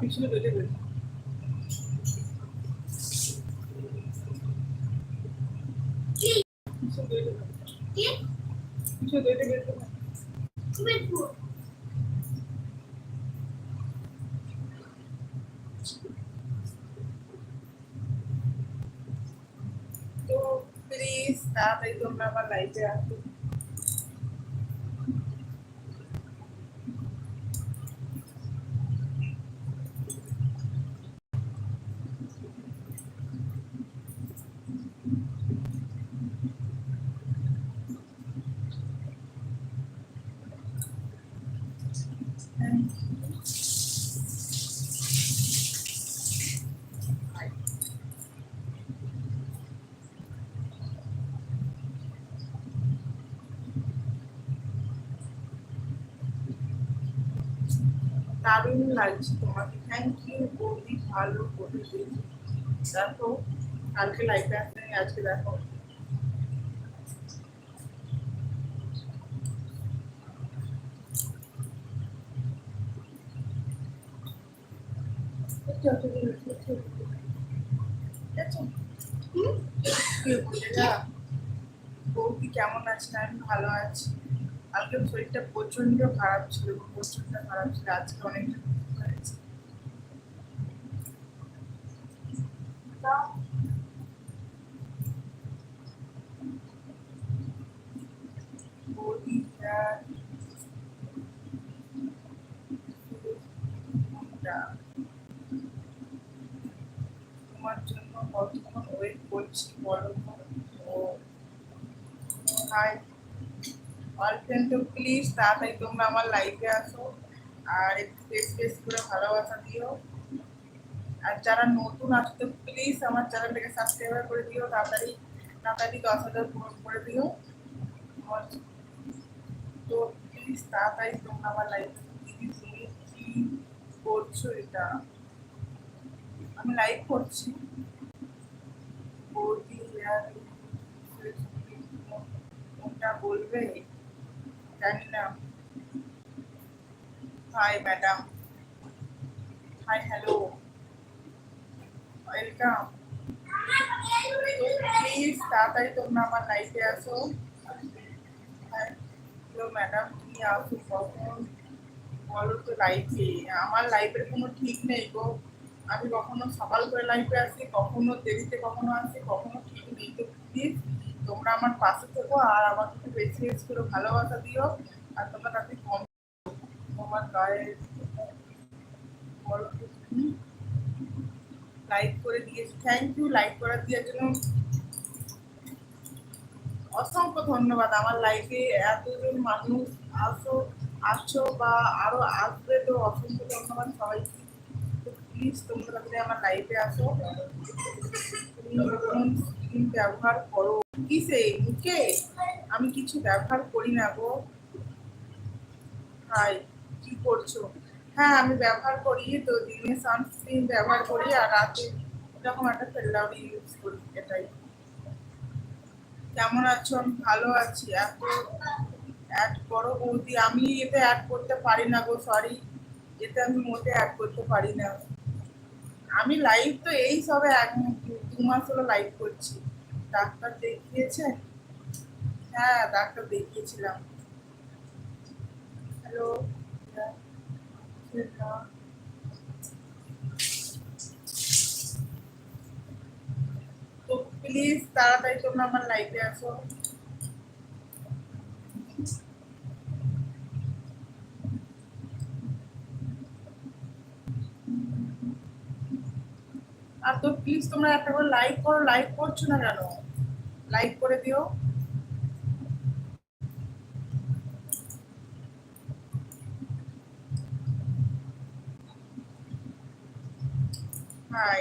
পিছনে বেঁধে বেঁধে পিছনে বেঁধে বেঁধে পিছনে বেঁধে বেঁধে তো প্লিজ তাড়াতাড়ি তোমরা আমার লাইফে আসো দারুণ লাগছে তোমাকে। থ্যাংক ইউ বৌদি ভালো করে দেখো। কালকে লাইফে আসতে আজকে দেখো। বৌদি কেমন আছেন আমি ভালো আছি। কালকে শরীরটা প্রচণ্ড খারাপ ছিল প্রচণ্ড খারাপ ছিল। আজকে অনেকটা সুস্থ হয়েছে। বৌদি আর তোমার জন্য কতক্ষণ ওয়েট করছি বলো তো হাই গার্লফ্রেন্ড তো প্লিজ তাড়াতাড়ি তোমরা আমার লাইফে আসো। আর একটু বেশ বেশ করে ভালোবাসা দিও। আর যারা নতুন আসো তো প্লিজ আমার চ্যানেলটাকে সাবস্ক্রাইব করে দিও। তাড়াতাড়ি তাড়াতাড়ি দশ হাজার পূরণ করে দিও। তো প্লিজ তাড়াতাড়ি তোমরা আমার লাইফে দিদি তুমি কি করছ এটা? আমি লাইভ করছি। বৌদি আর বলবে? জানি না hi madam hi hello welcome please তাড়াতাড়ি তোমরা আমার লাইফে আসো হ্যালো ম্যাডাম তুমি আসো কখন বলো তো লাইফে আমার লাইফের কোনো ঠিক নেই গো। আমি কখনো সকাল করে লাইফে আসি, কখনো দেরিতে কখনো আসি, কখনো ঠিক নেই। তো প্লিজ তোমরা আমার পাশে থেকো আর আমাকে বেশি বেশি করে ভালোবাসা দিও। আর তোমরা তাকে কম তোমার গায়ে লাইক করে দিয়েছি। থ্যাংক ইউ লাইক করার দেওয়ার জন্য অসংখ্য ধন্যবাদ। আমার লাইফে এতজন মানুষ আসো, আসছো বা আরও আসবে তো অসংখ্য ধন্যবাদ সবাইকে। প্লিজ তোমরা আমার লাইফে আসো। ব্যবহার করো। কিসে মুখে আমি কিছু ব্যবহার করি না গো। হাই কি করছ? হ্যাঁ আমি ব্যবহার করি, তো দিনে সানস্ক্রিন ব্যবহার করি আর রাতে এরকম একটা ইউজ করি এটাই। কেমন আছো? আমি ভালো আছি। এত অ্যাড করো বৌদি, আমি এতে অ্যাড করতে পারি না গো সরি এতে আমি মোটে অ্যাড করতে পারি না। আমি লাইভ তো এই সবে এক, দু মাস হলো লাইভ করছি। ডাক্তার দেখিয়েছেন হ্যাঁ ডাক্তার দেখিয়েছিলাম। হ্যালো তো প্লিজ তাড়াতাড়ি তোমরা আমার লাইফে আসো। আর তো প্লিজ তোমরা একটা করে লাইক করো লাইক করছ না কেন? লাইক করে দিও। হাই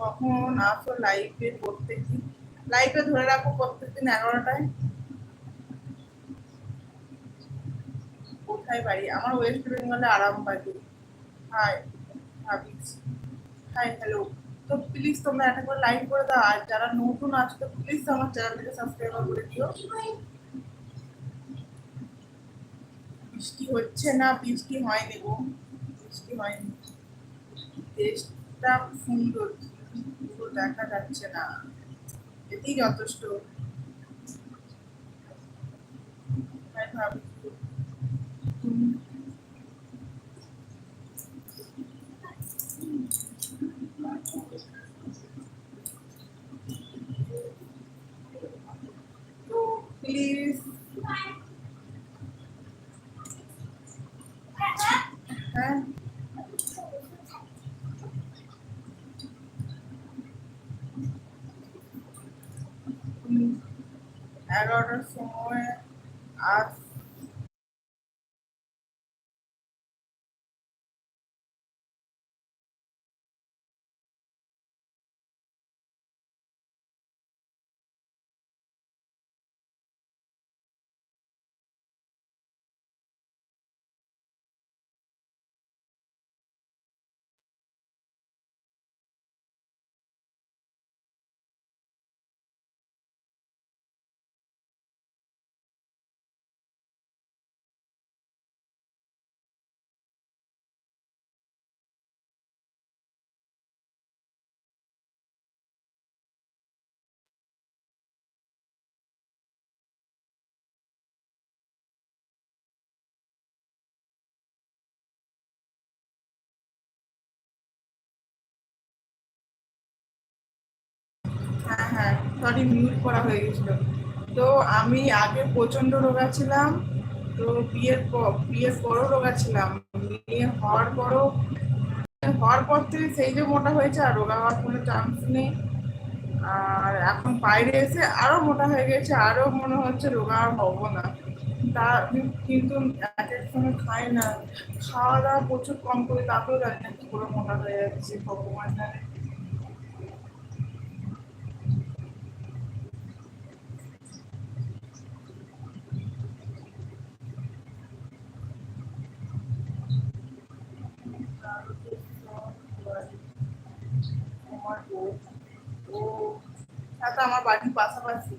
কখন, আসো লাইভে প্রত্যেকদিন। লাইভে ধরে রাখো প্রত্যেকদিন এগারোটায়। কোথায় বাড়ি? আমার ওয়েস্ট বেঙ্গলে আরামবাগে। হাই ভাবিস হাই হ্যালো তো প্লিজ তোমরা একটা করে লাইক করে দাও। আর যারা নতুন আছো, তো প্লিজ আমার চ্যানেলটাকে সাবস্ক্রাইব করে দিও। বৃষ্টি হচ্ছে না? বৃষ্টি হয়নি গো। বৃষ্টি হয়নি। দেশটা সুন্দর। দেখা যাচ্ছে না। এতেই যথেষ্ট। ভাবি তুমি তো প্লিজ হ্যাঁ তুমি এগারোটার সময় আস সরি মিউট করা হয়ে গেছিল। তো আমি আগে প্রচণ্ড রোগা ছিলাম, তো বিয়ের পর বিয়ের পরও রোগা ছিলাম। বিয়ে হওয়ার পরও, হওয়ার পর থেকে সেই যে মোটা হয়েছে আর রোগা হওয়ার কোনো চান্স নেই। আর এখন বাইরে এসে আরও মোটা হয়ে গেছে আরও মনে হচ্ছে রোগা আর হব না। তা কিন্তু এক এক সময় খাই না। খাওয়া দাওয়া প্রচুর কম করি তাতেও জানি না কি করে মোটা হয়ে যাচ্ছে, ভগবান জানে। তাতে আমার বাড়ির পাশাপাশি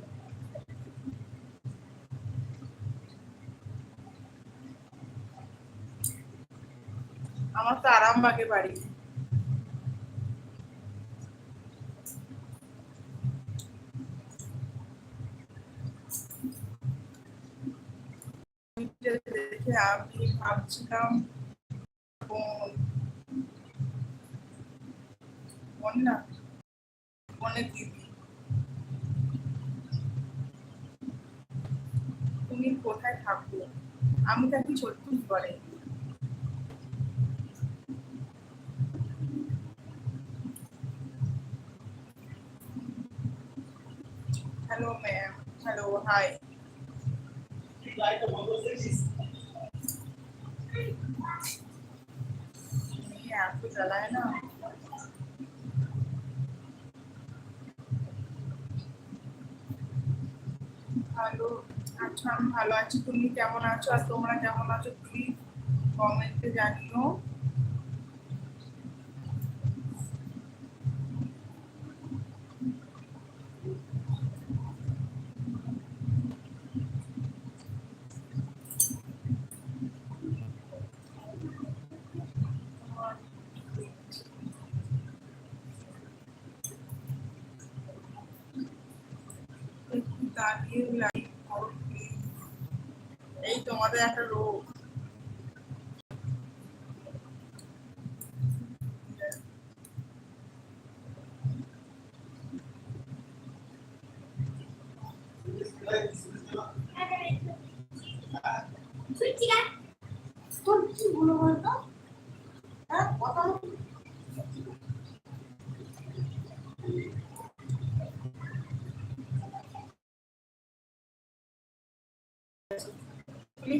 আমার তো আরামবাগে বাড়ি দেখে আমি ভাবছিলাম বোন বোন না বোনের দিদি তুমি কোথায় থাকো আমি থাকি ছত্তিশগড়ে হ্যালো ম্যাম হ্যালো হাই জ্বালায় না ভালো আচ্ছা আমি ভালো আছি। তুমি কেমন আছো? আর তোমরা কেমন আছো? প্লিজ কমেন্টে জানিও একটু দাঁড়িয়ে লাইক করো please। এই তোমাদের একটা রোগ কি বলো বলতো হ্যাঁ কথা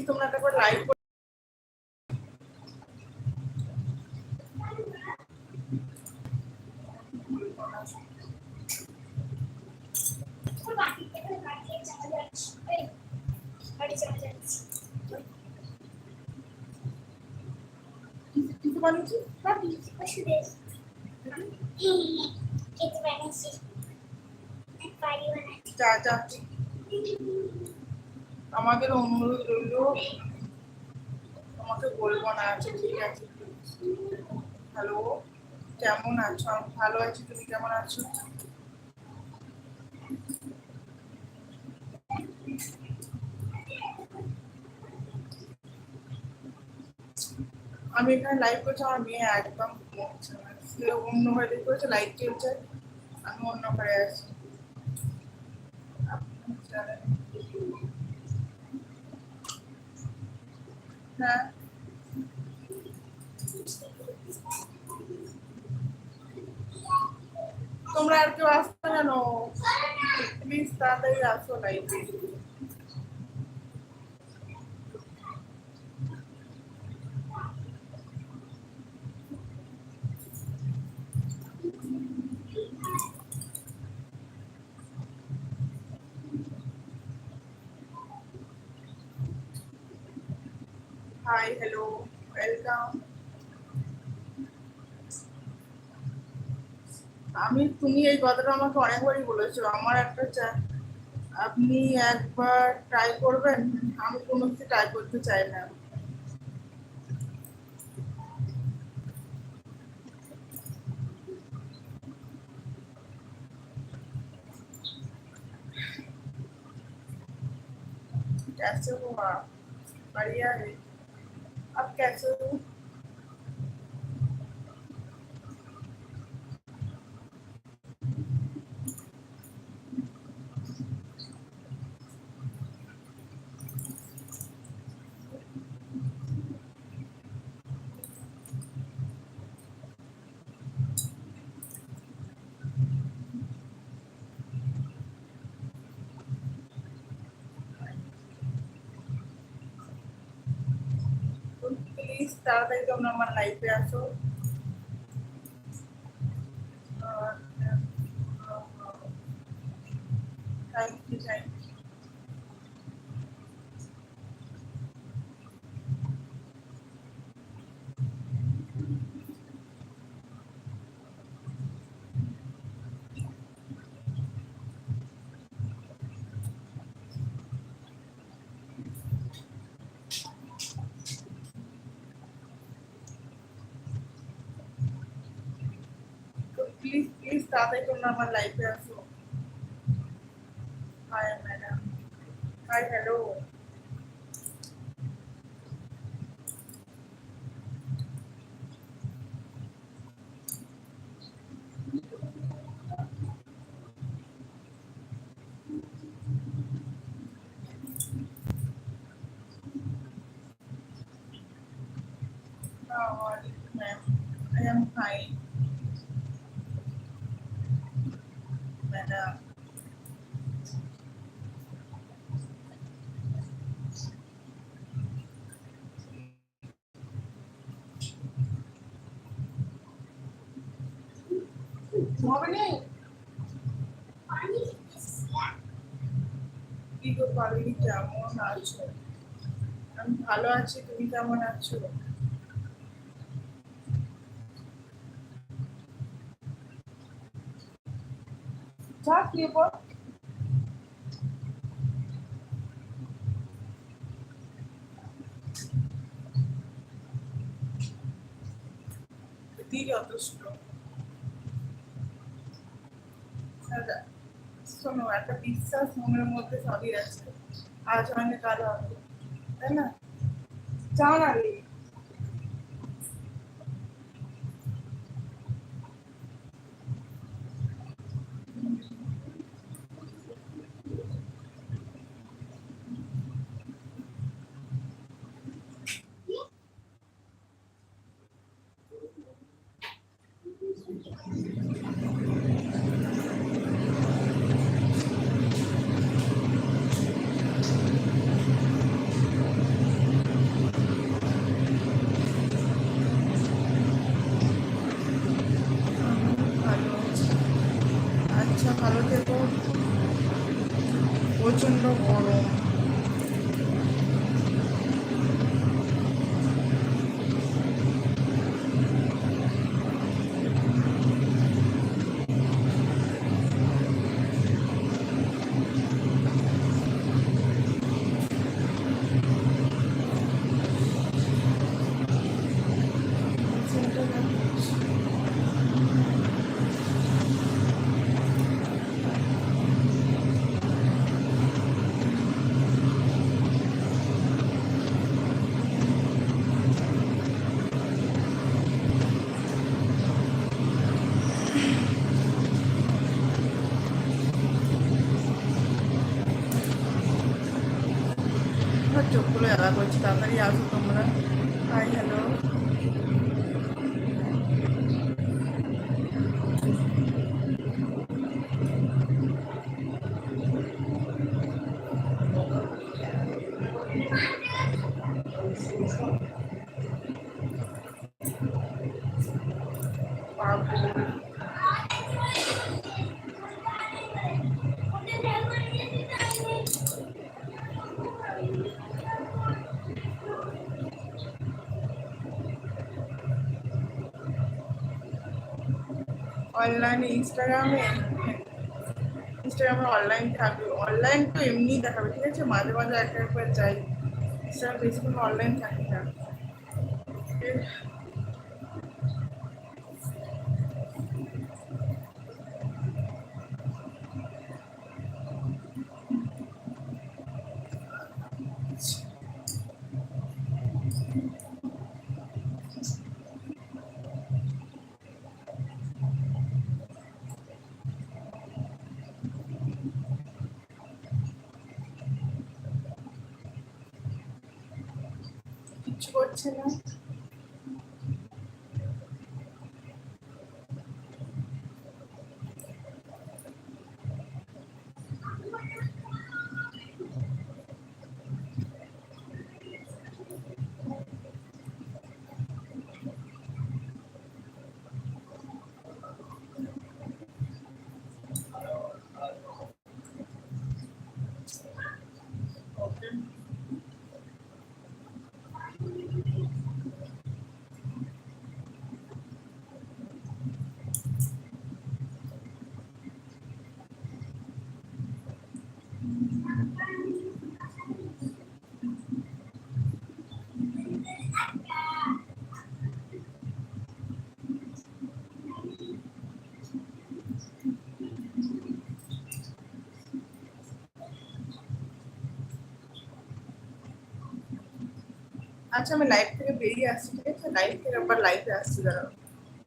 প্লিজ তোমরা কিছু বানিয়েছি যা যা। আমাদের অনুরোধ রইল, তোমাকে বলব না আচ্ছা ঠিক আছে, হ্যালো, কেমন আছো? ভালো আছি, তুমি কেমন আছো? আমি এখানে লাইভ করছি, আমার মেয়ে একদম অন্য ঘরে করেছে লাইট চলছে আমি অন্য ঘরে আছি। আপনি হ্যাঁ তোমরা আর কেউ আসছো কেন প্লিজ তাড়াতাড়ি আসো লাইভে হাই হ্যালো ওয়েলকাম আমি তুমি এই কথাটা আমাকে অনেকবারই বলেছো আমার একটা চা আপনি একবার ট্রাই করবেন আমি কোনো কিছু ট্রাই করতে চাই না कैसे हो आप बढ़िया है आप कैसे हो তাড়াতাড়ি তোমরা আমার লাইফে আসো থ্যাংক ইউ থ্যাংক ইউ তো প্লিজ প্লিজ তাড়াতাড়ি তোমরা আমার লাইফে আসো hi madam hi hello How are you, ma'am? I am fine. কি কেমন আছো? আমি ভালো আছি তুমি কেমন আছো? চা খেয়ে পর এতেই যথেষ্ট দাদা, শোনো একটা বিশ্বাস মনের মধ্যে সবই আছে আজ হয়নি কাল হবে তাই না চা না রে আমার চোখগুলো এলা করছে তাড়াতাড়ি আসো তোমরা অনলাইনে ইনস্টাগ্রামে ইনস্টাগ্রামে অনলাইন থাকবে। অনলাইন তো এমনিই দেখাবে, ঠিক আছে? মাঝে মাঝে একটা একবার যাই। ইনস্টাগ্রাম বেশিক্ষণ অনলাইন থাকি না। করছে না আচ্ছা আমি লাইভ থেকে বেরিয়ে আসছি, ঠিক আছে? লাইভ থেকে একবার লাইভে আসছি, দাঁড়াও।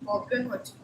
প্রবলেম হচ্ছে। ফোনে